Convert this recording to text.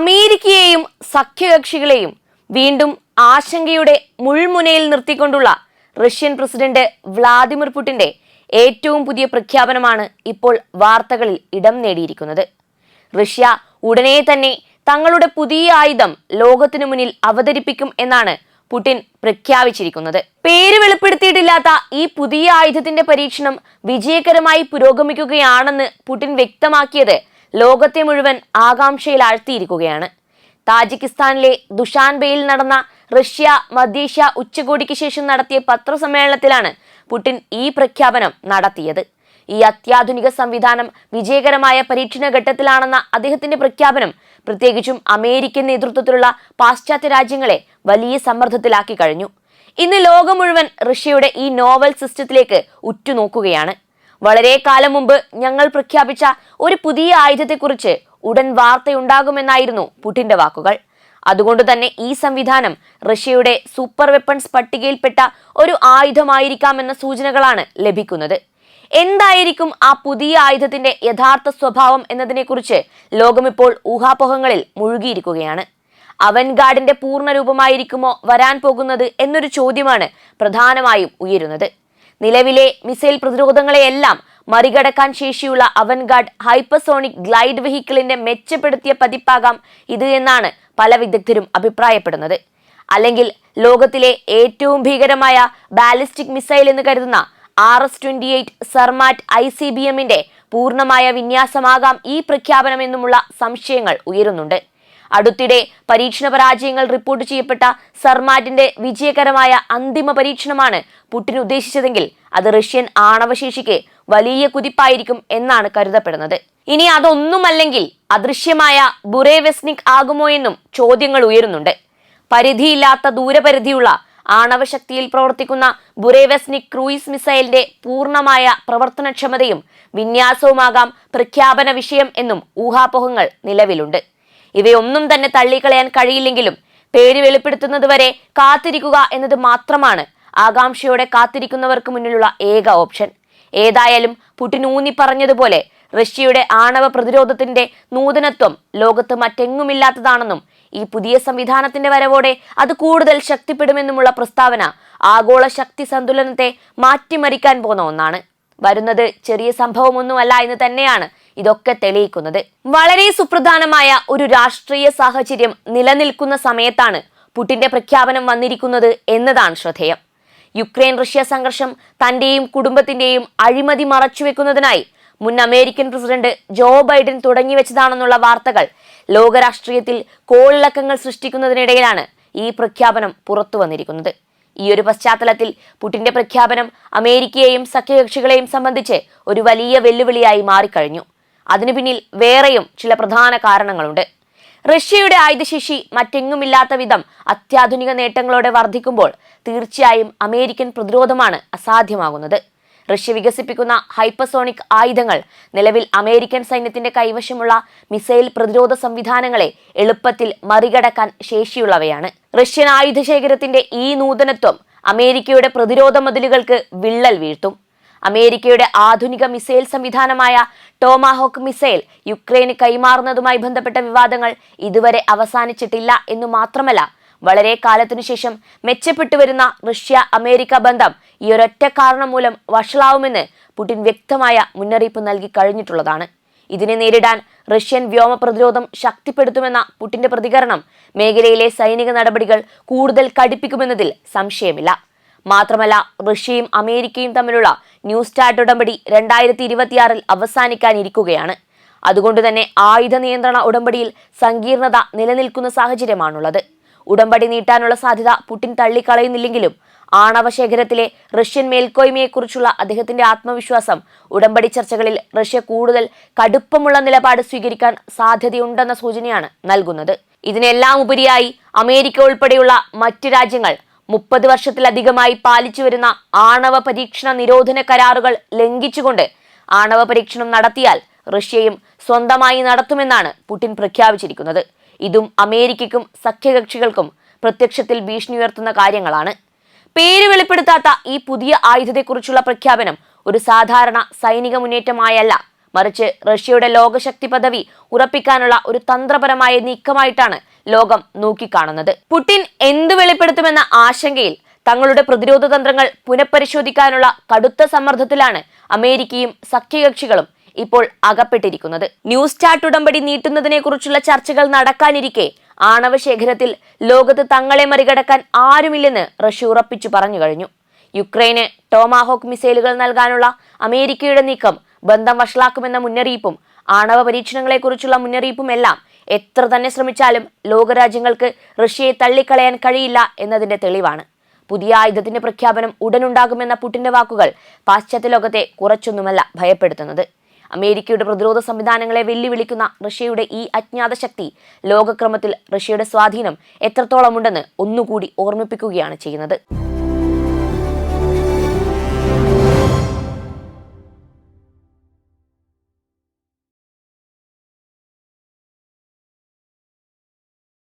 അമേരിക്കയെയും സഖ്യകക്ഷികളെയും വീണ്ടും ആശങ്കയുടെ മുൾമുനയിൽ നിർത്തിക്കൊണ്ടുള്ള റഷ്യൻ പ്രസിഡന്റ് വ്ളാദിമിർ പുടിന്റെ ഏറ്റവും പുതിയ പ്രഖ്യാപനമാണ് ഇപ്പോൾ വാർത്തകളിൽ ഇടം നേടിയിരിക്കുന്നത്. റഷ്യ ഉടനെ തന്നെ തങ്ങളുടെ പുതിയ ആയുധം ലോകത്തിനു മുന്നിൽ അവതരിപ്പിക്കും എന്നാണ് പുടിൻ പ്രഖ്യാപിച്ചിരിക്കുന്നത്. പേര് വെളിപ്പെടുത്തിയിട്ടില്ലാത്ത ഈ പുതിയ ആയുധത്തിന്റെ പരീക്ഷണം വിജയകരമായി പുരോഗമിക്കുകയാണെന്ന് പുടിൻ വ്യക്തമാക്കിയത് ലോകത്തെ മുഴുവൻ ആകാംക്ഷയിൽ ആഴ്ത്തിയിരിക്കുകയാണ് താജിക്കിസ്ഥാനിലെ ദുഷാൻബെയിൽ നടന്ന റഷ്യ മധ്യേഷ്യ ഉച്ചകോടിക്ക് ശേഷം നടത്തിയ പത്രസമ്മേളനത്തിലാണ് പുടിൻ ഈ പ്രഖ്യാപനം നടത്തിയത്. ഈ അത്യാധുനിക സംവിധാനം വിജയകരമായ പരീക്ഷണ ഘട്ടത്തിലാണെന്ന അദ്ദേഹത്തിന്റെ പ്രഖ്യാപനം പ്രത്യേകിച്ചും അമേരിക്കൻ നേതൃത്വത്തിലുള്ള പാശ്ചാത്യ രാജ്യങ്ങളെ വലിയ സമ്മർദ്ദത്തിലാക്കി കഴിഞ്ഞു. ഇന്ന് ലോകം മുഴുവൻ റഷ്യയുടെ ഈ നോവൽ സിസ്റ്റത്തിലേക്ക് ഉറ്റുനോക്കുകയാണ്. വളരെ കാലം മുമ്പ് ഞങ്ങൾ പ്രഖ്യാപിച്ച ഒരു പുതിയ ആയുധത്തെക്കുറിച്ച് ഉടൻ വാർത്തയുണ്ടാകുമെന്നായിരുന്നു പുടിന്റെ വാക്കുകൾ. അതുകൊണ്ട് തന്നെ ഈ സംവിധാനം റഷ്യയുടെ സൂപ്പർ വെപ്പൺസ് പട്ടികയിൽപ്പെട്ട ഒരു ആയുധമായിരിക്കാമെന്ന സൂചനകളാണ് ലഭിക്കുന്നത്. എന്തായിരിക്കും ആ പുതിയ ആയുധത്തിന്റെ യഥാർത്ഥ സ്വഭാവം എന്നതിനെക്കുറിച്ച് ലോകമിപ്പോൾ ഊഹാപോഹങ്ങളിൽ മുഴുകിയിരിക്കുകയാണ്. അവൻഗാർഡിന്റെ പൂർണ രൂപമായിരിക്കുമോ വരാൻ പോകുന്നത് എന്നൊരു ചോദ്യമാണ് പ്രധാനമായും ഉയരുന്നത്. നിലവിലെ മിസൈൽ പ്രതിരോധങ്ങളെയെല്ലാം മറികടക്കാൻ ശേഷിയുള്ള അവൻഗാർഡ് ഹൈപ്പർസോണിക് ഗ്ലൈഡ് വെഹിക്കിളിന്റെ മെച്ചപ്പെടുത്തിയ പതിപ്പാകാം ഇത് എന്നാണ് പല വിദഗ്ധരും അഭിപ്രായപ്പെടുന്നത്. അല്ലെങ്കിൽ ലോകത്തിലെ ഏറ്റവും ഭീകരമായ ബാലിസ്റ്റിക് മിസൈൽ എന്ന് കരുതുന്ന R S twenty eight Sarmat I C B എമ്മിന്റെ പൂർണമായ വിന്യാസമാകാം ഈ പ്രഖ്യാപനമെന്നുമുള്ള സംശയങ്ങൾ ഉയരുന്നുണ്ട്. അടുത്തിടെ പരീക്ഷണ പരാജയങ്ങൾ റിപ്പോർട്ട് ചെയ്യപ്പെട്ട സർമാറ്റിന്റെ വിജയകരമായ അന്തിമ പരീക്ഷണമാണ് പുടിൻ ഉദ്ദേശിച്ചതെങ്കിൽ അത് റഷ്യൻ ആണവശേഷിക്ക് വലിയ കുതിപ്പായിരിക്കും എന്നാണ് കരുതപ്പെടുന്നത്. ഇനി അതൊന്നുമല്ലെങ്കിൽ അദൃശ്യമായ ബുറേവെസ്നിക് ആകുമോ എന്നും ചോദ്യങ്ങൾ ഉയരുന്നുണ്ട്. പരിധിയില്ലാത്ത ദൂരപരിധിയുള്ള ആണവശക്തിയിൽ പ്രവർത്തിക്കുന്ന ബുറേവെസ്നിക് ക്രൂയിസ് മിസൈലിന്റെ പൂർണമായ പ്രവർത്തനക്ഷമതയും വിന്യാസവുമാകാം പ്രഖ്യാപന വിഷയം എന്നും ഊഹാപോഹങ്ങൾ നിലവിലുണ്ട്. ഇവയൊന്നും തന്നെ തള്ളിക്കളയാൻ കഴിയില്ലെങ്കിലും പേര് വെളിപ്പെടുത്തുന്നതുവരെ കാത്തിരിക്കുക എന്നത് മാത്രമാണ് ആകാംക്ഷയോടെ കാത്തിരിക്കുന്നവർക്ക് മുന്നിലുള്ള ഏക ഓപ്ഷൻ. ഏതായാലും പുടിൻ ഊന്നി പറഞ്ഞതുപോലെ റഷ്യയുടെ ആണവ പ്രതിരോധത്തിന്റെ നൂതനത്വം ലോകത്ത് മറ്റെങ്ങുമില്ലാത്തതാണെന്നും ഈ പുതിയ സംവിധാനത്തിന്റെ വരവോടെ അത് കൂടുതൽ ശക്തിപ്പെടുമെന്നുമുള്ള പ്രസ്താവന ആഗോള ശക്തി സന്തുലനത്തെ മാറ്റിമറിക്കാൻ പോകുന്ന ഒന്നാണ്. വരുന്നത് ചെറിയ സംഭവമൊന്നുമല്ല എന്ന് തന്നെയാണ് ഇതൊക്കെ തെളിയിക്കുന്നത് വളരെ സുപ്രധാനമായ ഒരു രാഷ്ട്രീയ സാഹചര്യം നിലനിൽക്കുന്ന സമയത്താണ് പുടിന്റെ പ്രഖ്യാപനം വന്നിരിക്കുന്നത് എന്നതാണ് ശ്രദ്ധേയം. യുക്രൈൻ റഷ്യ സംഘർഷം തന്റെയും കുടുംബത്തിന്റെയും അഴിമതി മറച്ചുവെക്കുന്നതിനായി മുൻ അമേരിക്കൻ പ്രസിഡന്റ് ജോ ബൈഡൻ തുടങ്ങിവെച്ചതാണെന്നുള്ള വാർത്തകൾ ലോകരാഷ്ട്രീയത്തിൽ കോളിളക്കങ്ങൾ സൃഷ്ടിക്കുന്നതിനിടയിലാണ് ഈ പ്രഖ്യാപനം പുറത്തു വന്നിരിക്കുന്നത്. ഈ ഒരു പശ്ചാത്തലത്തിൽ പുടിന്റെ പ്രഖ്യാപനം അമേരിക്കയെയും സഖ്യകക്ഷികളെയും സംബന്ധിച്ച് ഒരു വലിയ വെല്ലുവിളിയായി മാറിക്കഴിഞ്ഞു. അതിനു പിന്നിൽ വേറെയും ചില പ്രധാന കാരണങ്ങളുണ്ട്. റഷ്യയുടെ ആയുധശേഷി മറ്റെങ്ങുമില്ലാത്ത വിധം അത്യാധുനിക നേട്ടങ്ങളോടെ വർദ്ധിക്കുമ്പോൾ തീർച്ചയായും അമേരിക്കൻ പ്രതിരോധമാണ് അസാധ്യമാകുന്നത്. റഷ്യ വികസിപ്പിക്കുന്ന ഹൈപ്പസോണിക് ആയുധങ്ങൾ നിലവിൽ അമേരിക്കൻ സൈന്യത്തിന്റെ കൈവശമുള്ള മിസൈൽ പ്രതിരോധ സംവിധാനങ്ങളെ എളുപ്പത്തിൽ മറികടക്കാൻ ശേഷിയുള്ളവയാണ്. റഷ്യൻ ആയുധശേഖരത്തിന്റെ ഈ നൂതനത്വം അമേരിക്കയുടെ പ്രതിരോധ മതിലുകൾക്ക് വിള്ളൽ വീഴ്ത്തും. അമേരിക്കയുടെ ആധുനിക മിസൈൽ സംവിധാനമായ ടോമാഹോക്ക് മിസൈൽ യുക്രൈന് കൈമാറുന്നതുമായി ബന്ധപ്പെട്ട വിവാദങ്ങൾ ഇതുവരെ അവസാനിച്ചിട്ടില്ല എന്നു മാത്രമല്ല വളരെ കാലത്തിനുശേഷം മെച്ചപ്പെട്ടു വരുന്ന റഷ്യ അമേരിക്ക ബന്ധം ഈ ഒരൊറ്റ കാരണം മൂലം വഷളാവുമെന്ന് പുടിൻ വ്യക്തമായ മുന്നറിയിപ്പ് നൽകി കഴിഞ്ഞിട്ടുള്ളതാണ്. ഇതിനെ നേരിടാൻ റഷ്യൻ വ്യോമ പ്രതിരോധം ശക്തിപ്പെടുത്തുമെന്ന പുടിന്റെ പ്രതികരണം മേഖലയിലെ സൈനിക നടപടികൾ കൂടുതൽ കടുപ്പിക്കുമെന്നതിൽ സംശയമില്ല. മാത്രമല്ല റഷ്യയും അമേരിക്കയും തമ്മിലുള്ള ന്യൂ സ്റ്റാർട്ട് ഉടമ്പടി രണ്ടായിരത്തി ഇരുപത്തിയാറിൽ അവസാനിക്കാനിരിക്കുകയാണ്. അതുകൊണ്ട് തന്നെ ആയുധ നിയന്ത്രണ ഉടമ്പടിയിൽ സങ്കീർണത നിലനിൽക്കുന്ന സാഹചര്യമാണുള്ളത്. ഉടമ്പടി നീട്ടാനുള്ള സാധ്യത പുടിൻ തള്ളിക്കളയുന്നില്ലെങ്കിലും ആണവ ശേഖരത്തിലെ റഷ്യൻ മേൽക്കോയ്മയെക്കുറിച്ചുള്ള അദ്ദേഹത്തിന്റെ ആത്മവിശ്വാസം ഉടമ്പടി ചർച്ചകളിൽ റഷ്യ കൂടുതൽ കടുപ്പമുള്ള നിലപാട് സ്വീകരിക്കാൻ സാധ്യതയുണ്ടെന്ന സൂചനയാണ് നൽകുന്നത്. ഇതിനെല്ലാം ഉപരിയായി അമേരിക്ക ഉൾപ്പെടെയുള്ള മറ്റ് രാജ്യങ്ങൾ മുപ്പത് വർഷത്തിലധികമായി പാലിച്ചു വരുന്ന ആണവ പരീക്ഷണ നിരോധന കരാറുകൾ ലംഘിച്ചുകൊണ്ട് ആണവ പരീക്ഷണം നടത്തിയാൽ റഷ്യയും സ്വന്തമായി നടത്തുമെന്നാണ് പുടിൻ പ്രഖ്യാപിച്ചിരിക്കുന്നത്. ഇതും അമേരിക്കയ്ക്കും സഖ്യകക്ഷികൾക്കും പ്രത്യക്ഷത്തിൽ ഭീഷണി ഉയർത്തുന്ന കാര്യങ്ങളാണ്. പേര് വെളിപ്പെടുത്താത്ത ഈ പുതിയ ആയുധത്തെക്കുറിച്ചുള്ള പ്രഖ്യാപനം ഒരു സാധാരണ സൈനിക മുന്നേറ്റമായല്ല. മറിച്ച് റഷ്യയുടെ ലോകശക്തി പദവി ഉറപ്പിക്കാനുള്ള ഒരു തന്ത്രപരമായ നീക്കമായിട്ടാണ് ലോകം നോക്കിക്കാണുന്നത്. പുടിൻ എന്ത് വെളിപ്പെടുത്തുമെന്ന ആശങ്കയിൽ തങ്ങളുടെ പ്രതിരോധ തന്ത്രങ്ങൾ പുനഃപരിശോധിക്കാനുള്ള കടുത്ത സമ്മർദ്ദത്തിലാണ് അമേരിക്കയും സഖ്യകക്ഷികളും ഇപ്പോൾ അകപ്പെട്ടിരിക്കുന്നത്. ന്യൂസ് സ്റ്റാർട്ട് ഉടമ്പടി നീട്ടുന്നതിനെ കുറിച്ചുള്ള ചർച്ചകൾ നടക്കാനിരിക്കെ ആണവ ശേഖരത്തിൽ ലോകത്ത് തങ്ങളെ മറികടക്കാൻ ആരുമില്ലെന്ന് റഷ്യ ഉറപ്പിച്ചു പറഞ്ഞു കഴിഞ്ഞു. യുക്രൈന് ടോമാഹോക്ക് മിസൈലുകൾ നൽകാനുള്ള അമേരിക്കയുടെ നീക്കം ബന്ധം വഷളാക്കുമെന്ന മുന്നറിയിപ്പും ആണവ പരീക്ഷണങ്ങളെക്കുറിച്ചുള്ള മുന്നറിയിപ്പും എല്ലാം എത്ര തന്നെ ശ്രമിച്ചാലും ലോകരാജ്യങ്ങൾക്ക് റഷ്യയെ തള്ളിക്കളയാൻ കഴിയില്ല എന്നതിന്റെ തെളിവാണ്. പുതിയ ആയുധത്തിന്റെ പ്രഖ്യാപനം ഉടനുണ്ടാകുമെന്ന പുട്ടിന്റെ വാക്കുകൾ പാശ്ചാത്യ ലോകത്തെ കുറച്ചൊന്നുമല്ല ഭയപ്പെടുത്തുന്നത്. അമേരിക്കയുടെ പ്രതിരോധ സംവിധാനങ്ങളെ വെല്ലുവിളിക്കുന്ന റഷ്യയുടെ ഈ അജ്ഞാത ശക്തി ലോകക്രമത്തിൽ റഷ്യയുടെ സ്വാധീനം എത്രത്തോളമുണ്ടെന്ന് ഒന്നുകൂടി ഓർമ്മിപ്പിക്കുകയാണ് ചെയ്യുന്നത്.